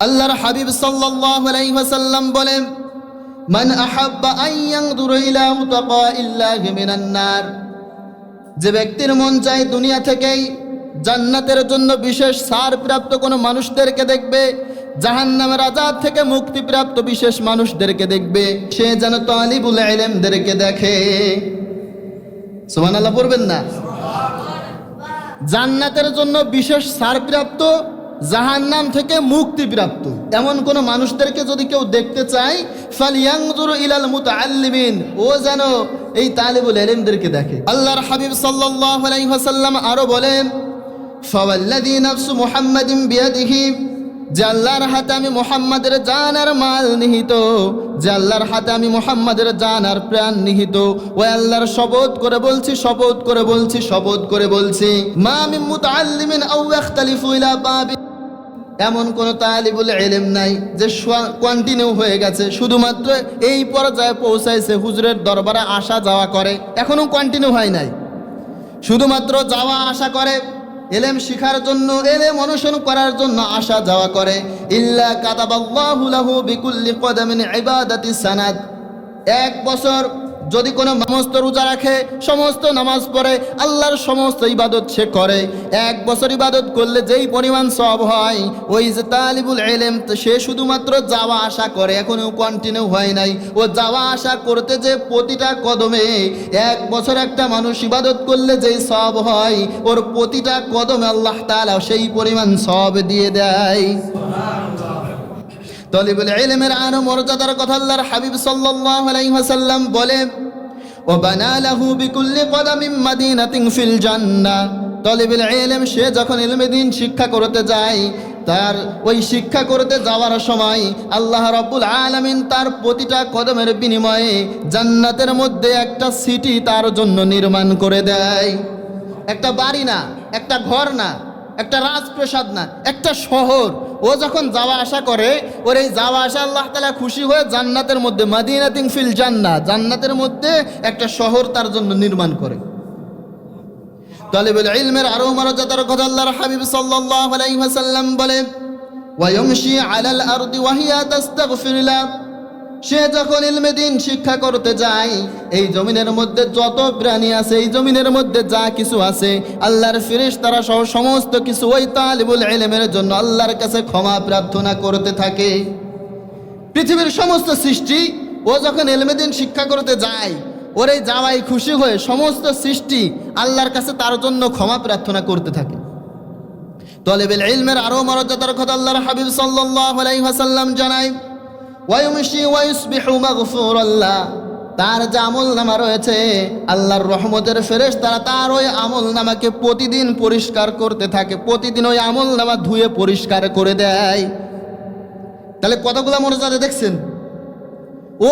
আল্লাহর হাবিব ওয়াসাল্লাম বলেন, মান আহাব্বা নার। যে ব্যক্তির মন চায় দুনিয়া থেকেই জান্নাতের জন্য বিশেষ সার প্রাপ্ত কোনো মানুষদেরকে দেখবে, জাহান্নামের আজাদ থেকে মুক্তিপ্রাপ্ত বিশেষ মানুষদেরকে দেখবে, সে যেন তালিবুল ইলমদেরকে দেখে। সুবহানাল্লাহ পড়বেন না? জান্নাতের জন্য বিশেষ সারপ্রাপ্ত জাহান্নাম থেকে মুক্তিপ্রাপ্ত এমন কোন মানুষদেরকে যদি কেউ দেখতে চায় ফালিয়াংজুর ইলাল মুতাআল্লিমিন, ও যেন এই তালিবুল ইলমদেরকে দেখে। আল্লাহর হাবিব সাল্লাল্লাহু আলাইহি আরও বলেন, ফাওয়াল্লাযী নাফসু মুহাম্মাদিন বিয়াদিহি, যে আল্লাহর হাতে আমি মোহাম্মদের জান আর মাল নিহিত, যে আল্লাহর হাতে আমি মোহাম্মদের জান আর প্রাণ নিহিত, ও আল্লাহর শপথ করে বলছি, শপথ করে বলছি, শপথ করে বলছি, মা আমি মুতাআল্লিমিন আও ইখতালিফু ইলা বাবি। এমন কোন তালিবুল ইলম নাই যে কন্টিনিউ হয়ে গেছে। শুধুমাত্র এই পর্যায়ে পৌঁছাইছে হুজুরের দরবারে আসা যাওয়া করে। এখনও কন্টিনিউ হয় নাই। শুধুমাত্র যাওয়া আসা করে এলেম শিখার জন্য, এলেম অনুসরণ করার জন্য আসা যাওয়া করে। ইল্লা কাতাবাল্লাহু লাহু বিকুল্লি কদামিন ইবাদাতি সানাদ। এক বছর যদি কোনো সমস্ত রোজা রাখে, সমস্ত নামাজ পড়ে, আল্লাহর সমস্ত ইবাদত সে করে। এক বছর ইবাদত করলে যেই পরিমাণ সব হয়, ওই যে তালিবুল এলেম সে শুধুমাত্র যাওয়া আসা করে। এখনও কন্টিনিউ হয় নাই। ও যাওয়া আসা করতে যে প্রতিটা কদমে এক বছর একটা মানুষ ইবাদত করলে যেই সব হয়, ওর প্রতিটা কদমে আল্লাহ তাআলা সেই পরিমাণ সব দিয়ে দেয়। তলিবুল ইলমের আরও মর্যাদার কথা আল্লাহর হাবিব সাল্লাল্লাহু আলাইহি ওয়াসাল্লাম বলে ও বানা লাহু বিকুল্লি কদামিন মাদিনাতিন ফিল জান্নাহ তলিবুল ইলম, সে যখন ইলমে দিন শিক্ষা করতে যায়, তার ওই শিক্ষা করতে যাওয়ার সময় আল্লাহ রব্বুল আলামিন তার প্রতিটা কদমের বিনিময়ে জান্নাতের মধ্যে একটা সিটি তার জন্য নির্মাণ করে দেয়। একটা বাড়ি না, একটা ঘর না, একটা রাজপ্রাসাদ না, একটা শহর ও যখন যাওয়া আসা করে, ওর এই যাওয়া আসা আল্লাহ তালা খুশি হয়ে জান্নাতের মধ্যে মাদিনাতিং ফিল জান্না জান্নাতের মধ্যে একটা শহর তার জন্য নির্মাণ করে। তালিবুল ইলমের আরও মর্যাদার কথা আল্লাহর হাবিব সাল্লাহ আলাইহি ওয়াসাল্লাম বলে ওয়ায়মশি আলাল আরদি ওয়াহিয়া তাস্তাগফিরুল্লাহ। সে যখন ইলমে দিন শিক্ষা করতে যায়, এই জমিনের মধ্যে যত প্রাণী আছে, এই জমিনের মধ্যে যা কিছু আছে, আল্লাহর ফিরিস তারা সহ সমস্ত কিছু ওই তালিবুল ইলমের জন্য আল্লাহর কাছে ক্ষমা প্রার্থনা করতে থাকে। পৃথিবীর সমস্ত সৃষ্টি, ও যখন ইলমে দিন শিক্ষা করতে যায়, ওর এই যাওয়াই খুশি হয়ে সমস্ত সৃষ্টি আল্লাহর কাছে তার জন্য ক্ষমা প্রার্থনা করতে থাকে। তলেবেল ইলমের আরও মর্যাদার কথা আল্লাহর হাবিব আলাইহি জানায় ওয়ায়ুমশি ওয়ায়ুসবিহু মাগফুরাল্লাহ। তার যে আমল নামা রয়েছে, আল্লাহর রহমতের ফেরেশ তারা তার ওই আমল নামাকে প্রতিদিন পরিষ্কার করতে থাকে, প্রতিদিন ওই আমল নামা ধুয়ে পরিষ্কার করে দেয়। তাহলে কতগুলো মর্যাদা দেখছেন? ও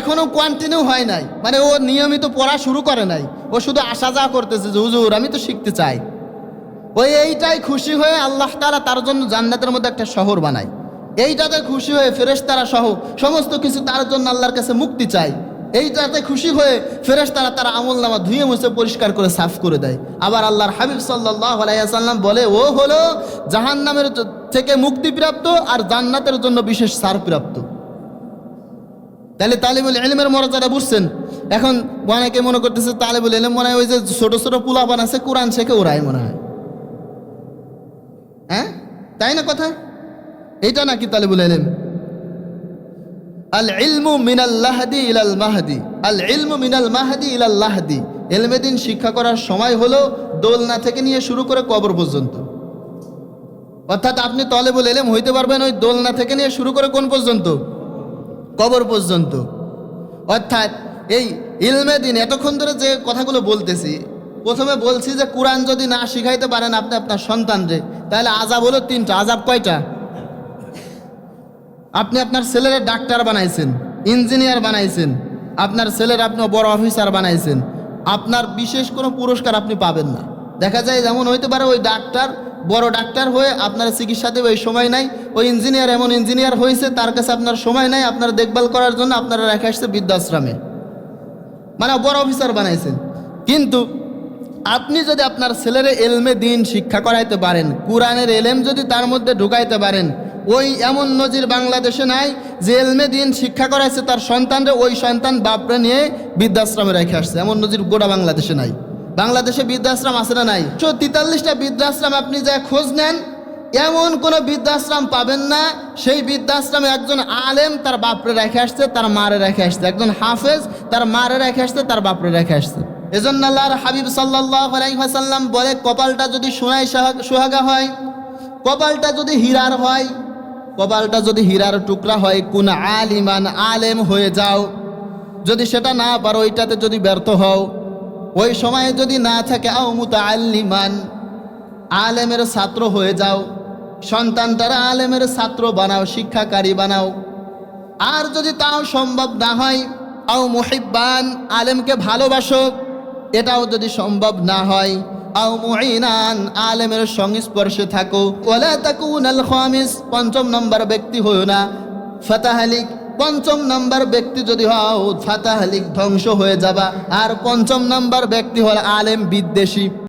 এখনও কন্টিনিউ হয় নাই। মানে ও নিয়মিত পড়া শুরু করে নাই। ও শুধু আসা যাওয়া করতেছে যে, হুজুর, আমি তো শিখতে চাই। ওই এইটাই খুশি হয়ে আল্লাহ তারা তার জন্য জান্নাতের মধ্যে একটা শহর বানায়। এইটাতে খুশি হয়ে ফেরেশতারা সহ সমস্ত কিছু তার জন্য আল্লাহর কাছে মুক্তি চায়। এইটাতে খুশি হয়ে ফেরেশতারা তারা আমল নামা ধুয়ে মুছে পরিষ্কার করে সাফ করে দেয়। আবার আল্লাহর হাবিব সাল্লাহ আলাইসাল্লাম বলে, ও হলো জাহান্নামের জ- থেকে মুক্তিপ্রাপ্ত আর জান্নাতের জন্য বিশেষ সার প্রাপ্ত তাহলে তালিবুল ইলমের মর্যাদা বুঝছেন? এখন অনেকে মনে করতেছে তালিবুল ইলম মনে হয় ওই যে ছোট ছোট পুলাপান আছে, কোরআন শেখে ওরাই মনে হয়। হ্যাঁ? তাই না কথা? এটা নাকি তালিবুল ইলম? আল ইলমু মিনাল লাহদি ইলাল মাহদি। আল ইলমু মিনাল মাহদি ইলাল লাহদি। এলমে দিন শিক্ষা করার সময় হলো দোলনা থেকে নিয়ে শুরু করে কবর পর্যন্ত। অর্থাৎ আপনি তলেবুল এলেম হইতে পারবেন ওই দোলনা থেকে নিয়ে শুরু করে কোন পর্যন্ত? কবর পর্যন্ত। অর্থাৎ এই ইলমে দিন এতক্ষণ ধরে যে কথাগুলো বলতেছি, প্রথমে বলছি যে কোরআন যদি না শিখাইতে পারেন আপনি আপনার সন্তানরে, তাহলে আজাব হলো তিনটা। আজাব কয়টা? আপনি আপনার ছেলের ডাক্তার বানাইছেন, ইঞ্জিনিয়ার বানাইছেন, আপনার ছেলের আপনি বড় অফিসার বানাইছেন, আপনার বিশেষ কোনো পুরস্কার আপনি পাবেন না। দেখা যায় যেমন হইতে পারে ওই ডাক্তার বড় ডাক্তার হয়ে আপনার চিকিৎসাতে ওই সময় নাই। ওই ইঞ্জিনিয়ার এমন ইঞ্জিনিয়ার হয়েছে তার কাছে আপনার সময় নাই, আপনার দেখভাল করার জন্য আপনারা রেখে আসছে বৃদ্ধাশ্রমে। মানে বড় অফিসার বানাইছেন। কিন্তু আপনি যদি আপনার ছেলের এলমে দিন শিক্ষা করাইতে পারেন, কোরআনের এলেম যদি তার মধ্যে ঢুকাইতে পারেন ওই এমন নজির বাংলাদেশে নাই যে এলমে দিন শিক্ষা করাইছে তার সন্তানরে, ওই সন্তান বাপরে নিয়ে বৃদ্ধাশ্রমে রেখে আসছে। এমন নজির গোটা বাংলাদেশে নাই। বাংলাদেশে বৃদ্ধাশ্রম আছে না নাই? তো তেতাল্লিশটা বৃদ্ধাশ্রম আপনি যা খোঁজ নেন, এমন কোনো বৃদ্ধাশ্রম পাবেন না। সেই বৃদ্ধাশ্রমে একজন আলেম তার বাপরে রেখে আসছে, তার মারে রেখে আসছে। একজন হাফেজ তার মারে রেখে আসছে, তার বাপরে রেখে আসছে। এজন্য আল্লাহর হাবিব সাল্লাহ আলাইসাল্লাম বলে, কপালটা যদি সোনায় সোহাগা হয়, কপালটা যদি হীরার হয় কপালটা যদি হীরার টুকরা হয়, কোন আলিমান আলেম হয়ে যাও। যদি সেটা না পারো, ওইটাতে যদি ব্যর্থ হও। ওই সময়ে যদি না থাকে, আও মুতাআল্লিমান, আলেমের ছাত্র হয়ে যাও। সন্তানটারা আলেমের ছাত্র বানাও, শিক্ষাকারী বানাও। আর যদি তাও সম্ভব না হয়, আও মুহিব্বান, আলেমকে ভালোবাসো, এটাও যদি সম্ভব না হয়। আও মুইনান আলেমের সংস্পর্শে থাকো। ওলা তাকুনাল খামিস, পঞ্চম নম্বর ব্যক্তি হইও না। ফাতাহালিক পঞ্চম নাম্বার ব্যক্তি যদি হও ফাতাহালিক ধ্বংস হয়ে যাবা। আর পঞ্চম নাম্বার ব্যক্তি হল আলেম বিদ্বেষী।